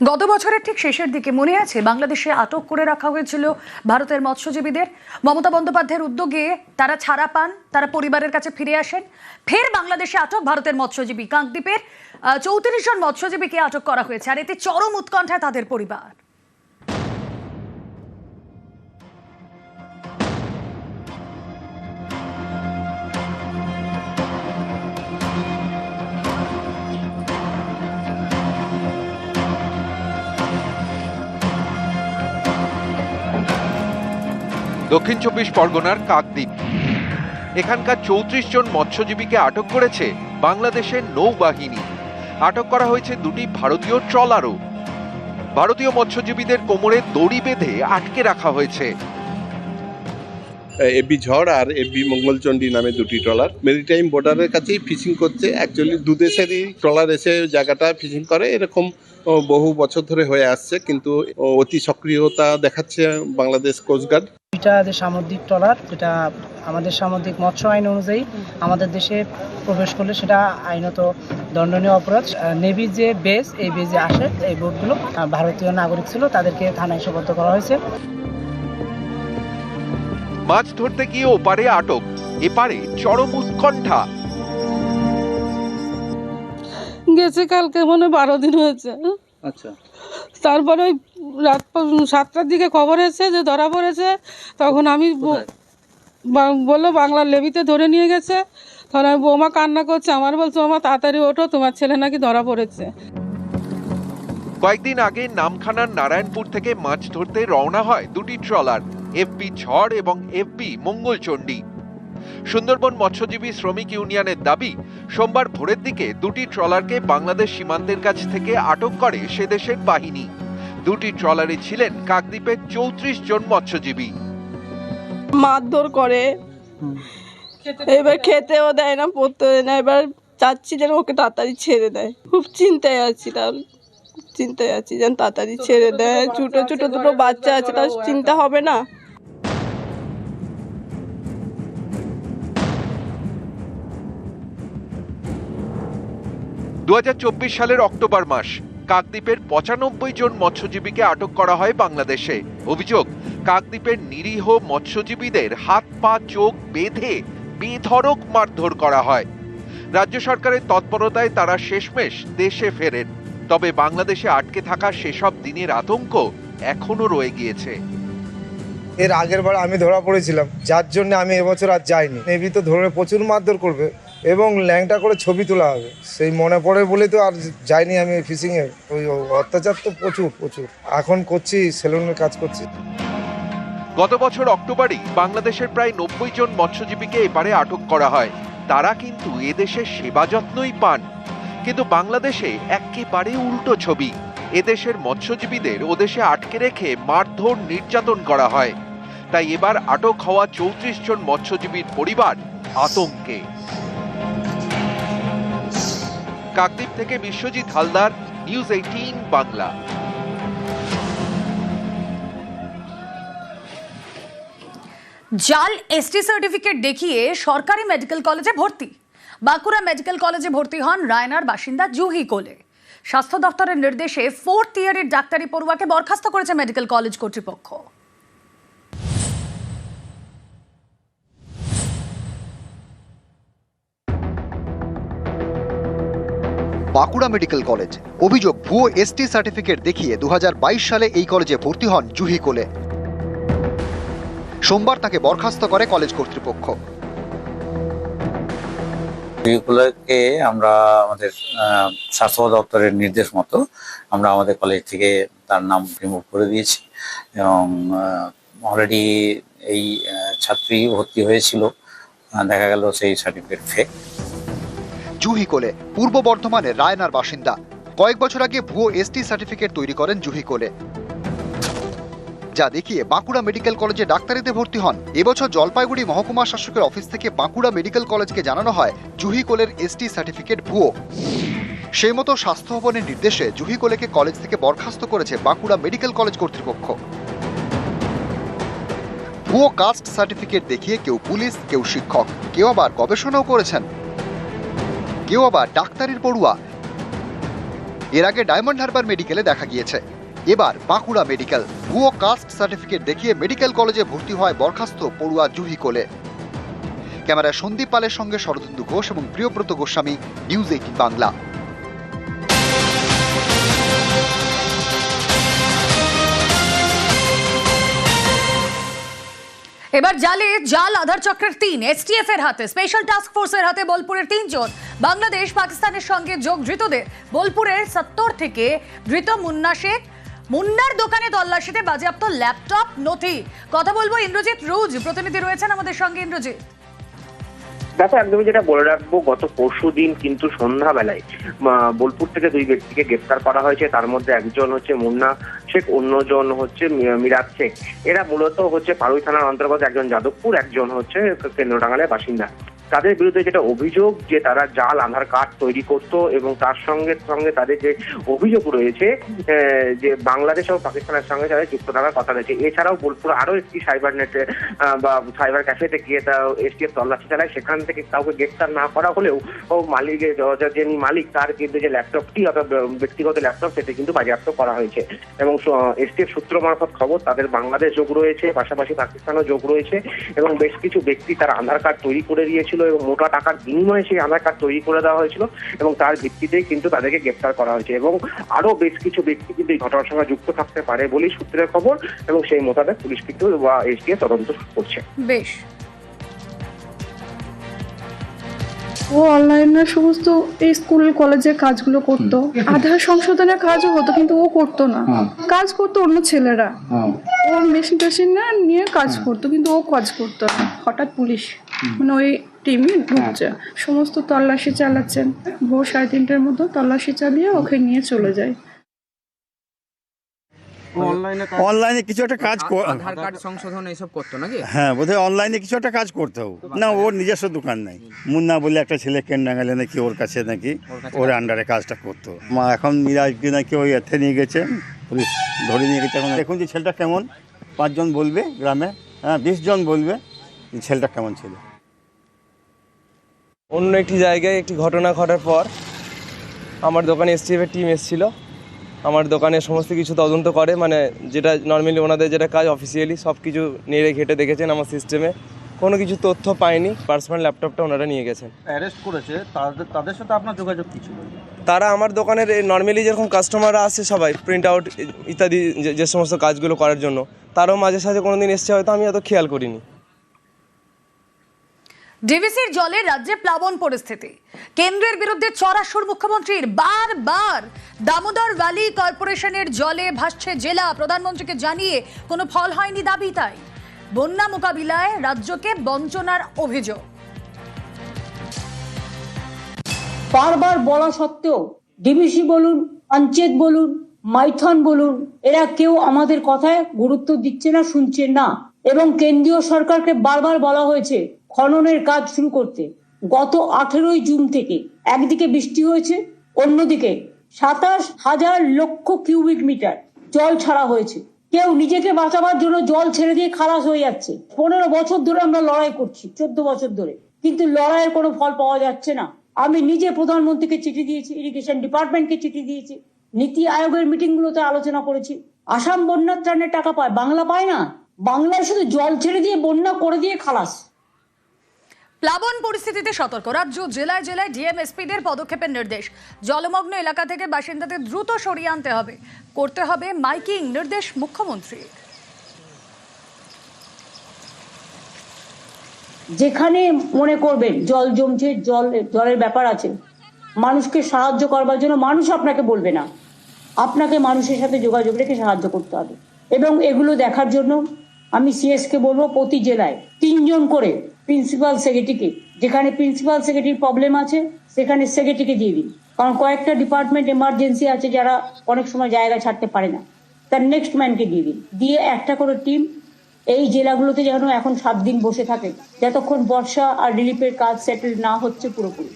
গত বছরের ঠিক শেষের দিকে মনে আছে, বাংলাদেশে আটক করে রাখা হয়েছিল ভারতের মৎস্যজীবীদের। মমতা বন্দ্যোপাধ্যায়ের উদ্যোগে তারা ছাড়া পান, তারা পরিবারের কাছে ফিরে আসেন। ফের বাংলাদেশে আটক ভারতের মৎস্যজীবী কাকদ্বীপের চৌত্রিশ জন মৎস্যজীবীকে আটক করা হয়েছে, আর এতে চরম উৎকণ্ঠায় তাদের পরিবার। দক্ষিণ চব্বিশ পরগনার কাকদ্বীপ। এখানকার চৌত্রিশ জন মৎস্যজীবীকে আটক করেছে বাংলাদেশের নৌবাহিনী। আটক করা হয়েছে দুটি ভারতীয় ট্রলারও। ভারতীয় মৎস্যজীবীদের কোমরে দড়ি বেঁধে আটকে রাখা হয়েছে। এবি ঝড় আর এবি মঙ্গলচণ্ডী নামে দুটি ট্রলার। মেরিটাইম বর্ডারের কাছেই ফিশিং করছে। অ্যাকচুয়ালি দু দেশেরই ট্রলার এসে জায়গাটা ফিশিং করে। এরকম বহু বছর ধরে হয়ে আসছে। কিন্তু অতি সক্রিয়তা দেখাচ্ছে বাংলাদেশ কোস্টগার্ড দুইটা যে সামুদ্রিক ট্রলার যেটা আমাদের সামুদ্রিক মৎস্য আইন অনুযায়ী আমাদের দেশে প্রবেশ করলে সেটা আইনত দণ্ডনীয় অপরাধ। নেভির যে বেস এই বেজে আসে এই বোটগুলো ভারতীয় নাগরিক ছিল তাদেরকে থানায় সোপর্দ করা হয়েছে। মাছ ধরতে গিয়ে ওপারে আটক এপারে চরম উৎকণ্ঠা। গেছে কালকে মনে হয় বারো দিন হয়েছে। আচ্ছা। তারপরে ওই রাত সাতটার দিকে খবর এসেছে যে ধরা পড়েছে। তখন আমি বলল বাংলার লেবিতে ধরে নিয়ে গেছে। তখন আমি বৌমা কান্না করছে আমার বলছে বৌমা তাড়াতাড়ি ওঠো তোমার ছেলে নাকি ধরা পড়েছে। কয়েকদিন আগে নামখানার নারায়ণপুর থেকে মাছ ধরতে রওনা হয় দুটি ট্রলার এফবি ঝড় এবং এফবি মঙ্গলচণ্ডী। সুন্দরবন মৎস্যজীবী শ্রমিক ইউনিয়নের দাবি, সোমবার ভোরের দিকে দুটি ট্রলারকে বাংলাদেশ সীমান্তের কাছ থেকে আটক করে সে দেশের বাহিনী। দুটি ট্রলারে ছিলেন কাকদ্বীপের চৌত্রিশ জন মৎস্যজীবী। মারধর করে। এবার খেতেও দেয় না পড়তেও দেয় না। এবার চাচ্ছি যেন ওকে তাড়াতাড়ি ছেড়ে দেয়। খুব চিন্তায় আছি তাহলে চিন্তায় আছি যেন তাড়াতাড়ি ছেড়ে দেয়। ছোটো ছোটো দুটো বাচ্চা আছে, তার চিন্তা হবে না। দু হাজার চব্বিশ সালের অক্টোবর মাস, কাকদ্বীপের পঁচানব্বই জন মৎস্যজীবীকে আটক করা হয় বাংলাদেশে। অভিযোগ, কাকদ্বীপের নিরীহ মৎস্যজীবীদের হাত, পা, চোখ বেঁধে বেধড়ক মারধর করা হয়। রাজ্য সরকারের তৎপরতায় তারা শেষমেশ দেশে ফেরেন। তবে বাংলাদেশে আটকে থাকা সেসব দিনের আতঙ্ক এখনও রয়ে গিয়েছে। এর আগের বার আমি ধরা পড়েছিলাম। যার জন্য আমি এবছর আর যাইনি। নেভি তো ধরে প্রচুর মারধর করবে। এবং ল্যাংটা করে ছবি তোলা হবে। সেই মনে পড়ে বলে তো আর যাইনি আমি ফিশিংয়ে। ওই অত্যাচার তো প্রচুর প্রচুর। এখন করছি সেলুনের কাজ করছি। গত বছর অক্টোবরেই বাংলাদেশের প্রায় নব্বই জন মৎস্যজীবীকে এপারে আটক করা হয়। তারা কিন্তু এদেশের সেবা যত্নই পান। কিন্তু বাংলাদেশে একেবারে উল্টো ছবি। এদেশের মৎস্যজীবীদের ওদেশে আটকে রেখে মারধর নির্যাতন করা হয়। তাই এবার আটক হওয়া চৌত্রিশ জন মৎস্যজীবীর পরিবার আতঙ্কে। কাকদ্বীপ থেকে বিশ্বজিৎ হালদার নিউজ এইটিন বাংলা। জাল এসটি সার্টিফিকেট দেখিয়ে সরকারি মেডিকেল কলেজে ভর্তি। বাঁকুড়া মেডিকেল কলেজে ভর্তি হন রায়নার বাসিন্দা জুহি কোলে। স্বাস্থ্য দপ্তরের নির্দেশে ফোর্থ ইয়ারের ডাক্তারি পড়ুয়াকে বরখাস্ত করেছে মেডিকেল কলেজ কর্তৃপক্ষ। Bankura medical college. অভিযোগ, ভুয়ো এসটি সার্টিফিকেট দেখিয়ে দুহাজার বাইশ সালে এই কলেজে ভর্তি হন জুহি কোলে। সোমবার তাকে বরখাস্ত করে কলেজ কর্তৃপক্ষ। এগুলোকে আমরা আমাদের স্বাস্থ্য দপ্তরের নির্দেশ মতো আমরা আমাদের কলেজ থেকে তার নাম রিমুভ করে দিয়েছি এবং অলরেডি এই ছাত্রী ভর্তি হয়েছিল। দেখা গেল সেই সার্টিফিকেট ফেক জুহি কোলে, পূর্ব বর্ধমানের রায়নার বাসিন্দা। কয়েক বছর আগে ভুয়ো এসটি সার্টিফিকেট তৈরি করেন জুহি কোলে। যা দেখিয়ে বাঁকুড়া মেডিকেল কলেজে ডাক্তারিতে ভর্তি হন। এবছর জলপাইগুড়ি মহকুমা শাসকের অফিস থেকে বাঁকুড়া মেডিকেল কলেজকে জানানো হয়, জুহি কোলের এসটি সার্টিফিকেট ভুয়ো। সেই মতো স্বাস্থ্য ভবনের নির্দেশে জুহি কোলেকে কলেজ থেকে বরখাস্ত করেছে বাঁকুড়া মেডিকেল কলেজ কর্তৃপক্ষ। ভুয়ো কাস্ট সার্টিফিকেট দেখিয়ে কেউ পুলিশ, কেউ শিক্ষক, কেউ আবার গবেষণাও করেছেন। কেউ আবার ডাক্তারের পড়ুয়া। এর আগে ডায়মন্ড হারবার মেডিকেলে দেখা গিয়েছে। এবার বাঁকুড়া মেডিকেল। ভুয়ো কাস্ট সার্টিফিকেট দেখিয়ে মেডিকেল কলেজে ভর্তি হয় বরখাস্ত পড়ুয়া জুহি কোলে। ক্যামেরায় সন্দীপ পালের সঙ্গে শরদিন্দু ঘোষ এবং প্রিয়ব্রত গোস্বামী নিউজ এইটিন বাংলা। এবার জালে জাল, আধার চক্রের তিন এসটিএফ এর হাতে স্পেশাল টাস্ক ফোর্সের হাতে বোলপুরের তিনজন। বাংলাদেশ পাকিস্তানের সঙ্গে যোগ ধৃতদের। বোলপুরের সত্তর থেকে ধৃত মুন্না শেখ। মুন্নার দোকানে তল্লাশিতে বাজেয়াপ্ত ল্যাপটপ, নথি। কথা বলব ইন্দ্রজিৎ রুজ। প্রতিনিধি রয়েছেন আমাদের সঙ্গে। ইন্দ্রজিৎ। দেখো, একদমই যেটা বলে রাখব, গত পরশু দিন কিন্তু সন্ধ্যাবেলায় বোলপুর থেকে দুই ব্যক্তিকে গ্রেফতার করা হয়েছে। তার মধ্যে একজন হচ্ছে মুন্না শেখ, অন্যজন হচ্ছে মিরাজ শেখ। এরা মূলত হচ্ছে পারুই থানার অন্তর্গত একজন যাদবপুর, একজন হচ্ছে কেন্দ্রটাঙ্গালের বাসিন্দা। তাদের বিরুদ্ধে যেটা অভিযোগ যে তারা জাল, আধার কার্ড তৈরি করত এবং তার সঙ্গে সঙ্গে তাদের যে অভিযোগ রয়েছে যে বাংলাদেশ ও পাকিস্তানের সঙ্গে তাদের যুক্ত থাকার কথা রয়েছে। এছাড়াও বোলপুর আরও একটি সাইবার নেটে বা সাইবার ক্যাফেতে গিয়ে তা এসটিএফ তল্লাশি চালায়। সেখান থেকে কাউকে গ্রেফতার না করা হলেও ও মালিকের যে- মালিক, তার কিন্তু যে ল্যাপটপটি অর্থাৎ ব্যক্তিগত ল্যাপটপ সেটি কিন্তু বাজেয়াপ্ত করা হয়েছে। এবং এসটিএফ সূত্র মারফত খবর, তাদের বাংলাদেশ যোগ রয়েছে, পাশাপাশি পাকিস্তানও যোগ রয়েছে এবং বেশ কিছু ব্যক্তি তার আধার কার্ড তৈরি করে দিয়েছিল এবং মোটা টাকার বিনিময়ে সেই আধার কার্ড তৈরি করে দেওয়া হয়েছিল এবং তার ভিত্তিতেই কিন্তু তাদেরকে গ্রেফতার করা হয়েছে এবং আরও বেশ কিছু ব্যক্তি কিন্তু এই ঘটনার সঙ্গে যুক্ত থাকতে পারে বলেই সূত্রের খবর এবং সেই মোতাবেক পুলিশ কিন্তু বা এসটিএফ তদন্ত করছে। বেশ। ও অনলাইনে সমস্ত এই স্কুল কলেজের কাজগুলো করতো। আধার সংশোধনের কাজও হতো কিন্তু ও করতো না। কাজ করতো অন্য ছেলেরা। ও মেশিন টেশিন না নিয়ে কাজ করতো কিন্তু ও কাজ করতো না। হঠাৎ পুলিশ। মানে ওই টিমই ঢুকছে। সমস্ত তল্লাশি চালাচ্ছেন। ভোর সাড়ে তিনটের মতো তল্লাশি চালিয়ে ওকে নিয়ে চলে যায়। অনলাইনে কিছু একটা কাজ আধার কার্ড সংশোধন এইসব করতো নাকি? হ্যাঁ বোধহয় অনলাইনে কিছু একটা কাজ করতে হবে। না ওর নিজস্ব দোকান নাই। মুন্না বলে একটা ছেলে কেন্ডাঙ্গালে নাকি ওর কাছে নাকি ওর আন্ডারে কাজটা করতো। মা এখন মিরাজকে নাকি ওই এতে নিয়ে গেছে পুলিশ ধরে নিয়ে গেছে। এখন দেখুন যে ছেলেটা কেমন। পাঁচজন বলবে গ্রামে হ্যাঁ বিশ জন বলবে ছেলেটা কেমন ছিল। অন্য একটি জায়গায় একটি ঘটনা ঘটার পর আমার দোকানে এসটিএফের টিম এসেছিল। আমার দোকানে সমস্ত কিছু তদন্ত করে মানে যেটা নর্মালি ওনাদের যেটা কাজ অফিসিয়ালি সব কিছু নেড়ে ঘেটে দেখেছেন আমার সিস্টেমে কোনো কিছু তথ্য পায়নি পার্সোনাল ল্যাপটপটা ওনারা নিয়ে গেছেন। অ্যারেস্ট করেছে তাদের তাদের সাথে আপনার যোগাযোগ কিছু তারা আমার দোকানের নর্মালি যেরকম কাস্টমাররা আসে সবাই প্রিন্ট আউট ইত্যাদি যে- যে সমস্ত কাজগুলো করার জন্য তারাও মাঝে সাঝে কোনো দিন এসছে হয়তো আমি অত খেয়াল করিনি। ডিভিসির জলে রাজ্যে প্লাবন পরিস্থিতি। কেন্দ্রের বিরুদ্ধে চড়াসুর মুখ্যমন্ত্রীর বারবার। দামোদর ভ্যালি কর্পোরেশনের জলে ভাসছে জেলা। প্রধানমন্ত্রীকে জানিয়ে কোনো ফল হয়নি দাবি তাই। বন্যা মোকাবিলায় রাজ্যকে বঞ্চনার অভিযোগ। বারবার বলা সত্ত্বেও ডিবিসি বলুন, পঞ্চায়েত বলুন, মাইথন বলুন, এরা কেউ আমাদের কথায় গুরুত্ব দিচ্ছে না, শুনছে না। এবং কেন্দ্রীয় সরকারকে বারবার বলা হয়েছে খননের কাজ শুরু করতে গত আঠেরোই জুন থেকে একদিকে বৃষ্টি হয়েছে, অন্যদিকে সাতাশ হাজার লক্ষ কিউবিক মিটার জল ছাড়া হয়েছে। কেউ নিজেকে বাঁচাবার জন্য জল ছেড়ে দিয়ে খালাস হয়ে যাচ্ছে। পনেরো বছর ধরে আমরা লড়াই করছি, চোদ্দ বছর ধরে। কিন্তু লড়াইয়ের কোনো ফল পাওয়া যাচ্ছে না। আমি নিজে প্রধানমন্ত্রীকে চিঠি দিয়েছি, ইরিগেশন ডিপার্টমেন্টকে চিঠি দিয়েছি, নীতি আয়োগের মিটিং গুলোতে আলোচনা করেছি। আসাম বন্যার ত্রাণের টাকা পায়, বাংলা পায় না। বাংলায় শুধু জল ছেড়ে দিয়ে বন্যা করে দিয়ে খালাস। প্লাবন পরিস্থিতিতে সতর্ক। রাজ্য জেলায় জেলায় ডিএমএসপিদের পদক্ষেপের নির্দেশ। জলমগ্ন এলাকা থেকে বাসিন্দাদের দ্রুত সরিয়ে আনতে হবে। করতে হবে মাইকিং, নির্দেশ মুখ্যমন্ত্রী। যেখানে মনে করবেন জল জমছে, জল, জলের ব্যাপার আছে, মানুষকে সাহায্য করবার জন্য মানুষ আপনাকে বলবে না। আপনাকে মানুষের সাথে যোগাযোগ রেখে সাহায্য করতে হবে। এবং এগুলো দেখার জন্য আমি সিএসকে বলব প্রতি জেলায় তিনজন করে প্রিন্সিপাল সেক্রেটারিকে যেখানে প্রিন্সিপাল সেক্রেটারির প্রবলেম আছে, সেখানে সেক্রেটারিকে দিয়ে দিন। কারণ কয়েকটা ডিপার্টমেন্ট এমার্জেন্সি আছে যারা অনেক সময় জায়গা ছাড়তে পারে না। তার নেক্সট ম্যানকে দিয়ে দিন। দিয়ে একটা করে টিম এই জেলাগুলোতে যেন এখন সাত দিন বসে থাকে, যতক্ষণ বর্ষা আর রিলিফের কাজ সেটেল না হচ্ছে পুরোপুরি।